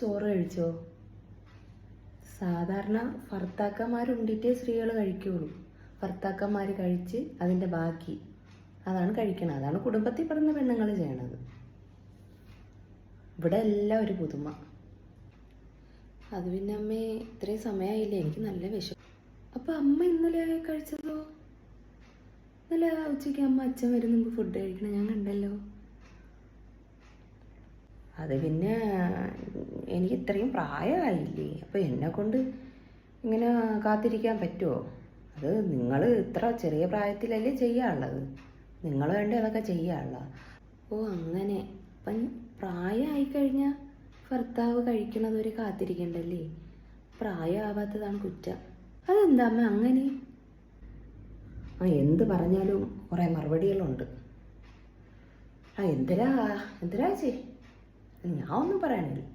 ചോറ് കഴിച്ചോ? സാധാരണ ഭർത്താക്കന്മാരുണ്ടിട്ടേ സ്ത്രീകൾ കഴിക്കുള്ളൂ. ഭർത്താക്കന്മാർ കഴിച്ച് അതിന്റെ ബാക്കി. അതാണ് കഴിക്കണത്. അതാണ് കുടുംബത്തിൽ പെടുന്ന പെണ്ണുങ്ങൾ ചെയ്യണത്. ഇവിടെ എല്ലാം ഒരു പുതുമ. അത് പിന്നെ അമ്മേ ഇത്രയും സമയമായില്ലേ എനിക്ക് നല്ല വിഷം അപ്പം അമ്മ ഇന്നലെ കഴിച്ചതോ? ഇന്നലെ ഉച്ചയ്ക്ക് അമ്മ അച്ഛൻ വരും മുമ്പ് ഫുഡ് കഴിക്കണം ഞാൻ കണ്ടല്ലോ. അത് പിന്നെ എനിക്ക് ഇത്രയും പ്രായമായില്ലേ? അപ്പോൾ എന്നെ കൊണ്ട് ഇങ്ങനെ കാത്തിരിക്കാൻ പറ്റുമോ അത് നിങ്ങൾ ഇത്ര ചെറിയ പ്രായത്തിലല്ലേ ചെയ്യാനുള്ളത്. നിങ്ങൾ വേണ്ട അതൊക്കെ ചെയ്യാനുള്ള. ഓ അങ്ങനെ. അപ്പം പ്രായമായി കഴിഞ്ഞാൽ ഭർത്താവ് കഴിക്കണത് ഒരു കാത്തിരിക്കണ്ടല്ലേ? പ്രായമാവാത്തതാണ് കുറ്റം. അതെന്താ അമ്മ അങ്ങനെ? ആ എന്ത് പറഞ്ഞാലും കുറേ മറുപടികളുണ്ട്. ആ എന്തിനാ? എന്തിനാ ചേ ഞാൻ ഒന്നും പറയാനില്ല